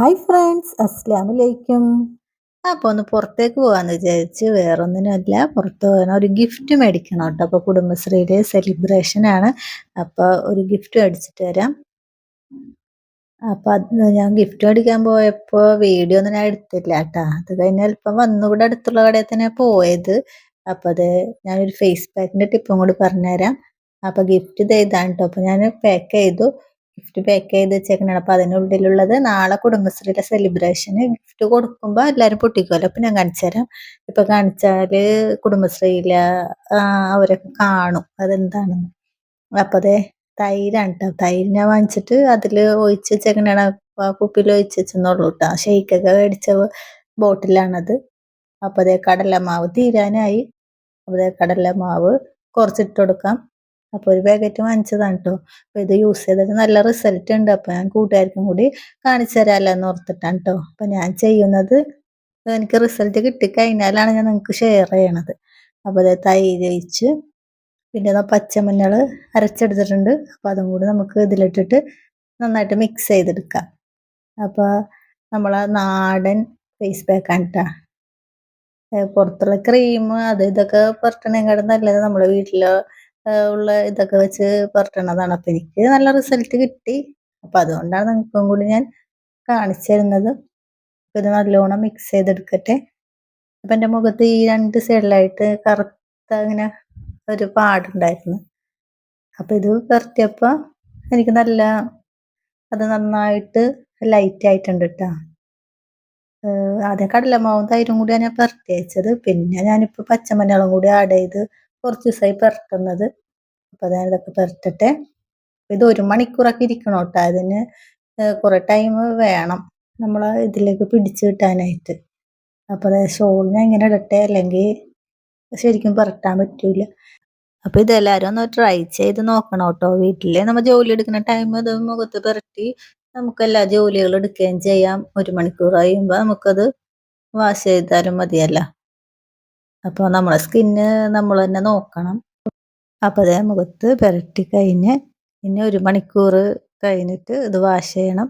Hi friends അസ്ലാം അലൈക്കും അപ്പോൾ ഒന്ന് പുറത്തേക്ക് പോകാമെന്ന് വിചാരിച്ച് വേറൊന്നിനുമല്ല പുറത്ത് പോകാൻ ഒരു ഗിഫ്റ്റ് മേടിക്കണം കേട്ടോ. അപ്പോൾ കുടുംബശ്രീയുടെ സെലിബ്രേഷൻ ആണ്. അപ്പോൾ ഒരു ഗിഫ്റ്റ് മേടിച്ചിട്ട് വരാം. അപ്പോൾ അത് ഞാൻ ഗിഫ്റ്റ് മേടിക്കാൻ പോയപ്പോൾ വീഡിയോ ഒന്നും ഞാൻ എടുത്തില്ല കേട്ടോ. അത് കഴിഞ്ഞാൽ ഇപ്പൊ വന്നുകൂടെ അടുത്തുള്ള കടയിൽ തന്നെ പോയത്. അപ്പോൾ അത് ഞാനൊരു ഫേസ് പാക്കിന്റെ ടിപ്പും കൂടി പറഞ്ഞുതരാം. അപ്പോൾ ഗിഫ്റ്റ് ഇത് ഇതാണ് കേട്ടോ. അപ്പോൾ ഞാൻ പാക്ക് ചെയ്തു. ഗിഫ്റ്റ് പാക്ക് ചെയ്ത് വെച്ചേക്കണാണ്. അപ്പൊ അതിനുള്ളിലുള്ളത് നാളെ കുടുംബശ്രീയുടെ സെലിബ്രേഷന് ഗിഫ്റ്റ് കൊടുക്കുമ്പോൾ എല്ലാവരും പൊട്ടിക്കുമല്ലോ അപ്പൊ ഞാൻ കാണിച്ചു തരാം. ഇപ്പൊ കാണിച്ചാൽ കുടുംബശ്രീയിലെ അവരൊക്കെ കാണും അതെന്താണെന്ന്. അപ്പൊ അതെ തൈരാണ് കേട്ടോ തൈര് ഞാൻ വാങ്ങിച്ചിട്ട് അതിൽ ഒഴിച്ച് വെച്ചേക്കണാണ്. കുപ്പിയിൽ ഒഴിച്ച് വെച്ചെന്നുള്ളൂ കേട്ടോ ഷെയ്ക്കൊക്കെ മേടിച്ച ബോട്ടിലാണത്. അപ്പൊ അതേ കടലമാവ് തീരാനായി. അപ്പൊ കടലമാവ് കുറച്ചിട്ട് കൊടുക്കാം. അപ്പോൾ ഒരു പാക്കറ്റ് വാങ്ങിച്ചതാണ് കേട്ടോ അപ്പോൾ ഇത് യൂസ് ചെയ്തിട്ട് നല്ല റിസൾട്ട് ഉണ്ട്. അപ്പോൾ ഞാൻ കൂട്ടുകാർക്കും കൂടി കാണിച്ചു തരാമല്ലോ എന്ന് ഓർത്തിട്ടാണ് കേട്ടോ അപ്പോൾ ഞാൻ ചെയ്യുന്നത് എനിക്ക് റിസൾട്ട് കിട്ടിക്കഴിഞ്ഞാലാണ് ഞാൻ നിങ്ങൾക്ക് ഷെയർ ചെയ്യണത്. അപ്പോൾ അത് തൈര് ഒഴിച്ച് പിന്നെ പച്ചമഞ്ഞൾ അരച്ചെടുത്തിട്ടുണ്ട്. അപ്പോൾ അതും കൂടി നമുക്ക് ഇതിലിട്ടിട്ട് നന്നായിട്ട് മിക്സ് ചെയ്തെടുക്കാം. അപ്പോൾ നമ്മളെ നാടൻ ഫേസ് പാക്കാണ് കേട്ടോ പുറത്തുള്ള ക്രീം അത് ഇതൊക്കെ പുറത്തുണേക്കാളും നല്ലത് നമ്മുടെ വീട്ടിലെ ഉള്ള ഇതൊക്കെ വെച്ച് പുരട്ടണതാണ്. അപ്പം എനിക്ക് നല്ല റിസൾട്ട് കിട്ടി. അപ്പം അതുകൊണ്ടാണ് നിങ്ങൾക്കും കൂടി ഞാൻ കാണിച്ചു തരുന്നത്. ഇത് നല്ലോണം മിക്സ് ചെയ്തെടുക്കട്ടെ. അപ്പം എന്റെ മുഖത്ത് ഈ രണ്ട് സൈഡിലായിട്ട് കറുത്ത അങ്ങനെ ഒരു പാടുണ്ടായിരുന്നു അപ്പം ഇത് പുരട്ടിയപ്പോൾ എനിക്ക് നല്ല അത് നന്നായിട്ട് ലൈറ്റ് ആയിട്ടുണ്ട് കേട്ടോ ആദ്യം കടലമാവും തൈരും കൂടിയാണ് ഞാൻ പുരട്ടി അയച്ചത് പിന്നെ ഞാനിപ്പോൾ പച്ചമഞ്ഞളും കൂടി ആഡ് ചെയ്ത് കുറച്ച് ദിവസമായി പുരട്ടുന്നത്. അപ്പോൾ ഞാൻ ഇതൊക്കെ പുരട്ടട്ടെ ഇത് ഒരു മണിക്കൂറൊക്കെ ഇരിക്കണം കേട്ടോ അതിന് കുറേ ടൈം വേണം നമ്മൾ ഇതിലേക്ക് പിടിച്ച് കിട്ടാനായിട്ട്. അപ്പോൾ അതായത് ഷോളിനെ ഇങ്ങനെ ഇടട്ടെ? അല്ലെങ്കിൽ ശരിക്കും പുരട്ടാൻ പറ്റൂല. അപ്പോൾ ഇതെല്ലാവരും ഒന്ന് ട്രൈ ചെയ്ത് നോക്കണം കേട്ടോ വീട്ടിൽ നമ്മൾ ജോലി എടുക്കുന്ന ടൈം അത് മുഖത്ത് പുരട്ടി നമുക്ക് എല്ലാ ജോലികളും എടുക്കുകയും ചെയ്യാം. ഒരു മണിക്കൂർ കഴിയുമ്പോൾ നമുക്കത് വാഷ് ചെയ്താലും മതിയല്ലോ. അപ്പോൾ നമ്മളെ സ്കിന്ന് നമ്മൾ തന്നെ നോക്കണം. അപ്പോൾ അതേ മുഖത്ത് പുരട്ടി കഴിഞ്ഞ് പിന്നെ ഒരു മണിക്കൂർ കഴിഞ്ഞിട്ട് ഇത് വാഷ് ചെയ്യണം.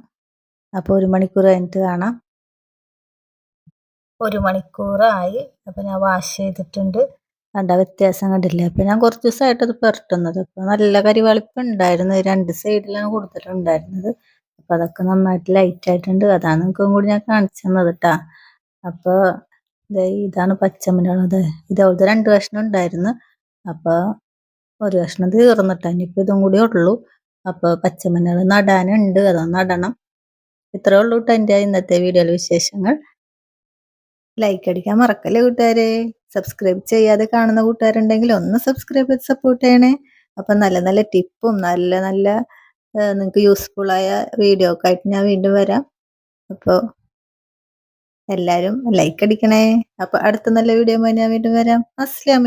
അപ്പോൾ ഒരു മണിക്കൂർ കഴിഞ്ഞിട്ട് കാണാം. ഒരു മണിക്കൂറായി അപ്പോൾ ഞാൻ വാഷ് ചെയ്തിട്ടുണ്ട്. കണ്ട വ്യത്യാസം കണ്ടില്ലേ? അപ്പോൾ ഞാൻ കുറച്ച് ദിവസമായിട്ട് അത് പുരട്ടുന്നത്. അപ്പോൾ നല്ല കരിവളിപ്പ് ഉണ്ടായിരുന്നു. രണ്ട് സൈഡിലാണ് കൂടുതലുണ്ടായിരുന്നത്. അപ്പോൾ അതൊക്കെ നന്നായിട്ട് ലൈറ്റ് ആയിട്ടുണ്ട്. അതാണ് നിങ്ങൾക്കും കൂടി ഞാൻ കാണിച്ചു തന്നത് കേട്ടോ അപ്പോൾ ഇതാണ് പച്ചമുളക് ഇതേപോലത്തെ രണ്ട് കഷ്ണം ഉണ്ടായിരുന്നു. അപ്പോൾ ഒരു കഷ്ണം തീർന്നിട്ട് ഇനിയിപ്പോൾ ഇതും കൂടി ഉള്ളൂ. അപ്പോൾ പച്ചമുളക് നടാനുണ്ട്. അത് നടണം. ഇത്രേ ഉള്ളൂ കേട്ടോ എന്റെ ഇന്നത്തെ വീഡിയോയിലെ വിശേഷങ്ങൾ. ലൈക്ക് അടിക്കാൻ മറക്കല്ലേ കൂട്ടുകാരെ? സബ്സ്ക്രൈബ് ചെയ്യാതെ കാണുന്ന കൂട്ടുകാരുണ്ടെങ്കിൽ ഒന്ന് സബ്സ്ക്രൈബ് ചെയ്ത് സപ്പോർട്ട് ചെയ്യണേ. അപ്പം നല്ല നല്ല ടിപ്പും നല്ല നല്ല നിങ്ങൾക്ക് യൂസ്ഫുള്ളായ വീഡിയോ ഒക്കെ ആയിട്ട് ഞാൻ വീണ്ടും വരാം. അപ്പോൾ എല്ലാവരും ലൈക്ക് അടിക്കണേ. അപ്പൊ അടുത്ത നല്ല വീഡിയോ ഞാൻ വീണ്ടും വരാം. അസ്സാം